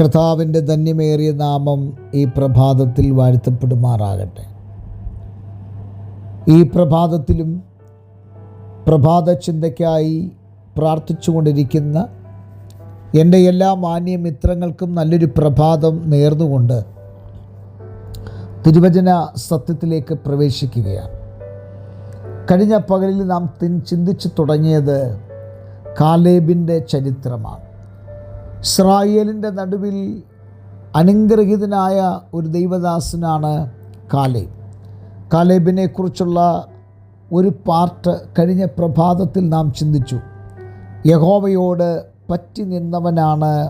കർത്താവിന്റെ ധന്യമേറിയ നാമം ഈ പ്രഭാതത്തിൽ വാഴ്ത്തപ്പെടുമാറാകട്ടെ. ഈ പ്രഭാതത്തിലും പ്രഭാത ചിന്തയ്ക്കായി പ്രാർത്ഥിച്ചുകൊണ്ടിരിക്കുന്ന എന്റെ എല്ലാ മാന്യ മിത്രങ്ങൾക്കും നല്ലൊരു പ്രഭാതം നേർന്നുകൊണ്ട് തിരുവചന സത്യത്തിലേക്ക് പ്രവേശിക്കുകയാണ്. കഴിഞ്ഞ പകലിൽ നാം ചിന്തിച്ചു തുടങ്ങിയത് കാലേബിന്റെ ചരിത്രമാണ്. ഇസ്രായേലിന്റെ നടുവിൽ അനുഗ്രഹീതനായ ഒരു ദൈവദാസനാണ് കാലേബ്. കാലേബിനെ കുറിച്ചുള്ള ഒരു പാർട്ട് കഴിഞ്ഞ പ്രഭാതത്തിൽ നാം ചിന്തിച്ചു. യഹോവയോട് പറ്റി നിന്നവനാണ്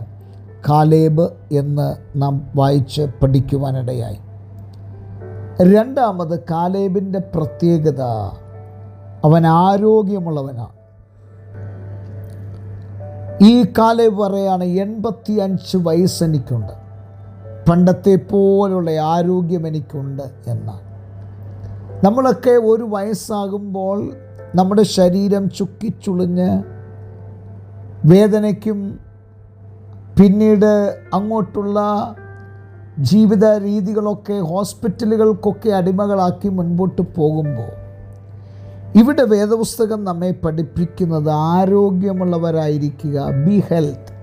കാലേബ് എന്ന് നാം വായിച്ച് പഠിക്കുവാനിടയായി. രണ്ടാമത് കാലേബിന്റെ പ്രത്യേകത അവൻ ആരോഗ്യമുള്ളവനാണ്. ഈ കാലം വരെയാണ് എൺപത്തി അഞ്ച് വയസ്സ് എനിക്കുണ്ട്. പണ്ടത്തെ പോലുള്ള ആരോഗ്യം എനിക്കുണ്ട് എന്നാണ്. നമ്മളൊക്കെ ഒരു വയസ്സാകുമ്പോൾ നമ്മുടെ ശരീരം ചുക്കിച്ചുളിഞ്ഞ് വേദനയ്ക്കും പിന്നീട് അങ്ങോട്ടുള്ള ജീവിത രീതികളൊക്കെ ഹോസ്പിറ്റലുകൾക്കൊക്കെ അടിമകളാക്കി മുൻപോട്ട് പോകുമ്പോൾ ഇവിടെ വേദപുസ്തകം നമ്മെ പഠിപ്പിക്കുന്നത് ആരോഗ്യമുള്ളവരായിരിക്കുക. ബി ഹെൽത്ത്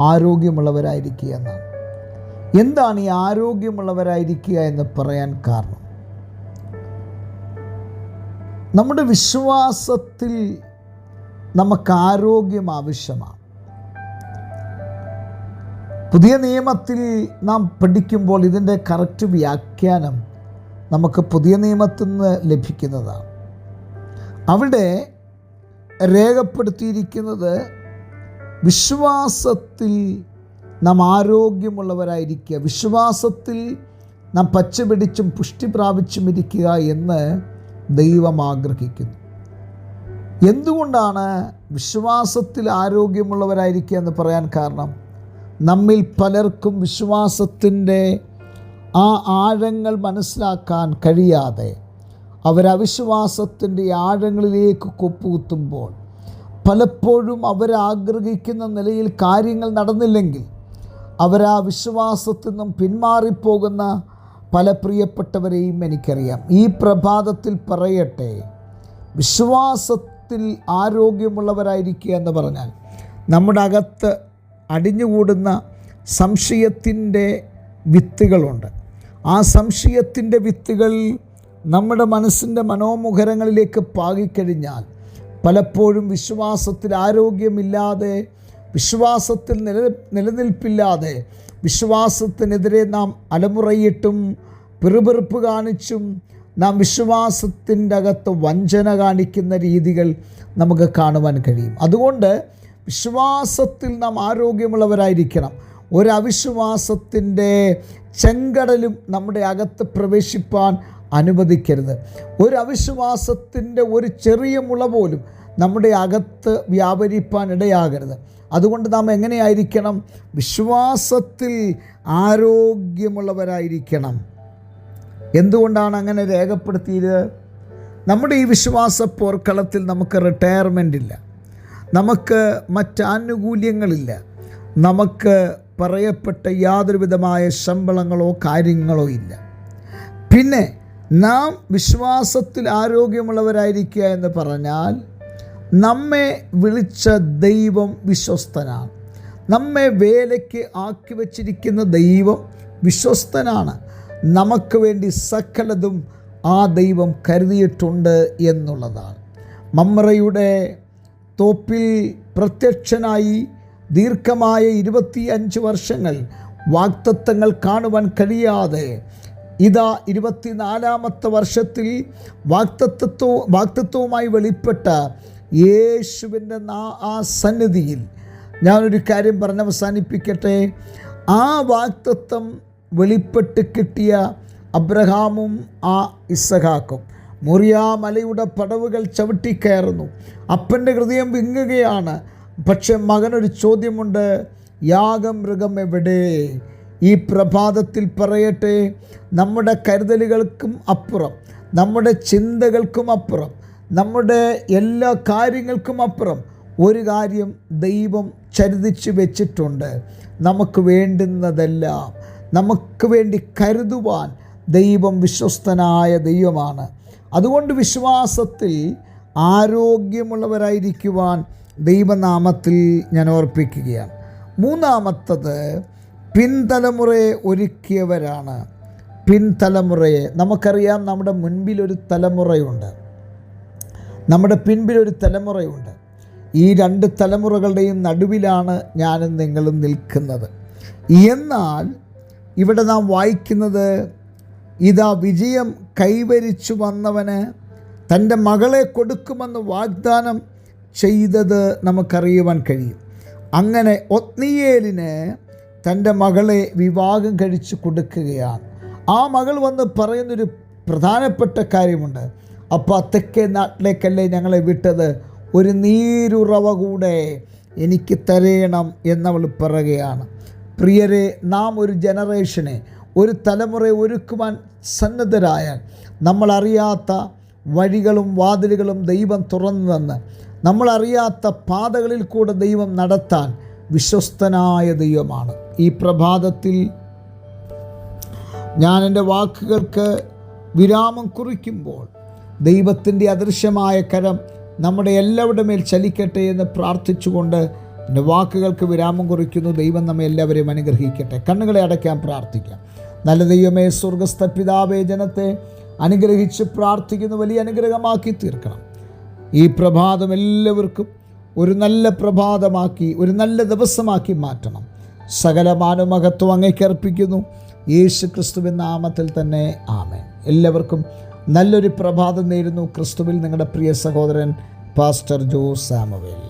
ആരോഗ്യമുള്ളവരായിരിക്കുക എന്നാണ്. എന്താണ് ഈ ആരോഗ്യമുള്ളവരായിരിക്കുക എന്ന് പറയാൻ കാരണം? നമ്മുടെ വിശ്വാസത്തിൽ നമുക്ക് ആരോഗ്യം ആവശ്യമാണ്. പുതിയ നിയമത്തിൽ നാം പഠിക്കുമ്പോൾ ഇതിന്റെ കറക്റ്റ് വ്യാഖ്യാനം നമുക്ക് പുതിയ നിയമത്തിൽ നിന്ന് ലഭിക്കുന്നതാണ്. അവിടെ രേഖപ്പെടുത്തിയിരിക്കുന്നത് വിശ്വാസത്തിൽ നാം ആരോഗ്യമുള്ളവരായിരിക്കുക വിശ്വാസത്തിൽ നാം പച്ചപിടിച്ചും പുഷ്ടി പ്രാപിച്ചും ഇരിക്കുക എന്ന് ദൈവം ആഗ്രഹിക്കുന്നു. എന്തുകൊണ്ടാണ് വിശ്വാസത്തിൽ ആരോഗ്യമുള്ളവരായിരിക്കുക എന്ന് പറയാൻ കാരണം? നമ്മിൽ പലർക്കും വിശ്വാസത്തിന്റെ ആ ആഴങ്ങൾ മനസ്സിലാക്കാൻ കഴിയാതെ അവരവിശ്വാസത്തിന്റെ ആഴങ്ങളിലേക്ക് കൊപ്പുകുത്തുമ്പോൾ പലപ്പോഴും അവരാഗ്രഹിക്കുന്ന നിലയിൽ കാര്യങ്ങൾ നടന്നില്ലെങ്കിൽ അവരാ വിശ്വാസത്തിൽ നിന്നും പിന്മാറിപ്പോകുന്ന പല പ്രിയപ്പെട്ടവരെയും എനിക്കറിയാം. ഈ പ്രഭാതത്തിൽ പറയട്ടെ വിശ്വാസത്തിൽ ആരോഗ്യമുള്ളവരായിരിക്കുക എന്ന് പറഞ്ഞാൽ നമ്മുടെ അകത്ത് അടിഞ്ഞുകൂടുന്ന സംശയത്തിന്റെ വിത്തുകളുണ്ട്. ആ സംശയത്തിന്റെ വിത്തുകൾ നമ്മുടെ മനസ്സിന്റെ മനോമുഖരങ്ങളിലേക്ക് പാകിക്കഴിഞ്ഞാൽ പലപ്പോഴും വിശ്വാസത്തിൽ ആരോഗ്യമില്ലാതെ വിശ്വാസത്തിൽ നില നിലനിൽപ്പില്ലാതെ വിശ്വാസത്തിനെതിരെ നാം അലമുറയിട്ടും പിറുപിറുപ്പ് കാണിച്ചും നാം വിശ്വാസത്തിന്റെ അകത്ത് വഞ്ചന കാണിക്കുന്ന രീതികൾ നമുക്ക് കാണുവാൻ കഴിയും. അതുകൊണ്ട് വിശ്വാസത്തിൽ നാം ആരോഗ്യമുള്ളവരായിരിക്കണം. ഒരവിശ്വാസത്തിന്റെ ചെങ്കടലും നമ്മുടെ അകത്ത് പ്രവേശിപ്പാൻ അനുവദിക്കരുത്. ഒരു അവിശ്വാസത്തിന്റെ ഒരു ചെറിയ മുള പോലും നമ്മുടെ അകത്ത് വ്യാപരിപ്പാൻ ഇടയാകരുത്. അതുകൊണ്ട് നാം എങ്ങനെയായിരിക്കണം? വിശ്വാസത്തിൽ ആരോഗ്യമുള്ളവരായിരിക്കണം. എന്തുകൊണ്ടാണ് അങ്ങനെ രേഖപ്പെടുത്തിയത്? നമ്മുടെ ഈ വിശ്വാസ പോർക്കളത്തിൽ നമുക്ക് റിട്ടയർമെന്റ് ഇല്ല. നമുക്ക് മറ്റാനുകൂല്യങ്ങളില്ല. നമുക്ക് പറയപ്പെട്ട യാതൊരുവിധമായ ശമ്പളങ്ങളോ കാര്യങ്ങളോ ഇല്ല. പിന്നെ നാം വിശ്വാസത്തിൽ ആരോഗ്യമുള്ളവരായിരിക്കുക എന്ന് പറഞ്ഞാൽ നമ്മെ വിളിച്ച ദൈവം വിശ്വസ്തനാണ്. നമ്മെ വേലയ്ക്ക് ആക്കി വച്ചിരിക്കുന്ന ദൈവം വിശ്വസ്തനാണ്. നമുക്ക് വേണ്ടി സകലതും ആ ദൈവം കരുതിയിട്ടുണ്ട് എന്നുള്ളതാണ്. മമ്രയുടെ തോപ്പിൽ പ്രത്യക്ഷനായി ദീർഘമായ ഇരുപത്തി അഞ്ച് വർഷങ്ങൾ വാക്തത്വങ്ങൾ കാണുവാൻ കഴിയാതെ ഇതാ ഇരുപത്തിനാലാമത്തെ വർഷത്തിൽ വാക്തത്വ വാക്തത്വവുമായി വെളിപ്പെട്ട യേശുവിന്റെ ആ സന്നിധിയിൽ ഞാനൊരു കാര്യം പറഞ്ഞ് അവസാനിപ്പിക്കട്ടെ. ആ വാക്തത്വം വെളിപ്പെട്ട് കിട്ടിയ അബ്രഹാമും ആ ഇസഹാക്കും. മുറിയാ മലയുടെ പടവുകൾ ചവിട്ടിക്കയറുന്നു അപ്പന്റെ ഹൃദയം വിങ്ങുകയാണ്. പക്ഷെ മകനൊരു ചോദ്യമുണ്ട് യാഗമൃഗം എവിടെ? ഈ പ്രഭാതത്തിൽ പറയട്ടെ നമ്മുടെ കരുതലുകൾക്കും അപ്പുറം നമ്മുടെ ചിന്തകൾക്കും അപ്പുറം നമ്മുടെ എല്ലാ കാര്യങ്ങൾക്കും അപ്പുറം ഒരു കാര്യം ദൈവം ചരിതിച്ച് വെച്ചിട്ടുണ്ട്. നമുക്ക് വേണ്ടുന്നതെല്ലാം നമുക്ക് വേണ്ടി കരുതുവാൻ ദൈവം വിശ്വസ്തനായ ദൈവമാണ്. അതുകൊണ്ട് വിശ്വാസത്തിൽ ആരോഗ്യമുള്ളവരായിരിക്കുവാൻ ദൈവനാമത്തിൽ ഞാൻ ഓർപ്പിക്കുകയാണ്. മൂന്നാമത്തത് പിൻതലമുറയെ ഒരുക്കിയവരാണ്. പിൻതലമുറയെ. നമുക്കറിയാം നമ്മുടെ മുൻപിലൊരു തലമുറയുണ്ട്. നമ്മുടെ പിൻപിലൊരു തലമുറയുണ്ട്. ഈ രണ്ട് തലമുറകളുടെയും നടുവിലാണ് ഞാനും നിങ്ങളും നിൽക്കുന്നത്. എന്നാൽ ഇവിടെ നാം വായിക്കുന്നത് ഇതാ വിജയം കൈവരിച്ചു വന്നവന് തന്റെ മകളെ കൊടുക്കുമെന്ന് വാഗ്ദാനം ചെയ്തത് നമുക്കറിയുവാൻ കഴിയും. അങ്ങനെ ഒത്നിയേലിന് തന്റെ മകളെ വിവാഹം കഴിച്ച് കൊടുക്കുകയാണ്. ആ മകൾ വന്ന് പറയുന്നൊരു പ്രധാനപ്പെട്ട കാര്യമുണ്ട്. അപ്പോൾ തെക്കേ നാട്ടിലേക്കല്ലേ ഞങ്ങളെ വിട്ടത്? ഒരു നീരുറവ കൂടെ എനിക്ക് തരയണം എന്നവൾ പറയുകയാണ്. പ്രിയരെ നാം ഒരു ജനറേഷനെ ഒരു തലമുറയെ ഒരുക്കുവാൻ സന്നദ്ധരായാൽ നമ്മളറിയാത്ത വഴികളും വാതിലുകളും ദൈവം തുറന്നു തന്ന് നമ്മളറിയാത്ത പാതകളിൽ കൂടെ ദൈവം നടത്താൻ വിശ്വസ്തനായ ദൈവമാണ്. ഈ പ്രഭാതത്തിൽ ഞാൻ എന്റെ വാക്കുകൾക്ക് വിരാമം കുറിക്കുമ്പോൾ ദൈവത്തിന്റെ അദൃശ്യമായ കരം നമ്മുടെ എല്ലാവരുടെ മേൽ ചലിക്കട്ടെ എന്ന് പ്രാർത്ഥിച്ചുകൊണ്ട് എന്റെ വാക്കുകൾക്ക് വിരാമം കുറിക്കുന്നു. ദൈവം നമ്മെ എല്ലാവരെയും അനുഗ്രഹിക്കട്ടെ. കണ്ണുകളെ അടയ്ക്കാൻ പ്രാർത്ഥിക്കാം. നല്ല ദൈവമേ സ്വർഗസ്ഥ പിതാവേ ജനത്തെ അനുഗ്രഹിച്ച് പ്രാർത്ഥിക്കുന്നു. വലിയ അനുഗ്രഹമാക്കി തീർക്കണം. ഈ പ്രഭാതം എല്ലാവർക്കും ഒരു നല്ല പ്രഭാതമാക്കി ഒരു നല്ല ദിവസമാക്കി മാറ്റണം. സകല മാനുമഹത്വം അങ്ങേക്ക് അർപ്പിക്കുന്നു. യേശു ക്രിസ്തുവിൻ നാമത്തിൽ തന്നെ ആമേൻ. എല്ലാവർക്കും നല്ലൊരു പ്രഭാതം നേരുന്നു. ക്രിസ്തുവിൽ നിങ്ങളുടെ പ്രിയ സഹോദരൻ പാസ്റ്റർ ജോ സാമുവേൽ.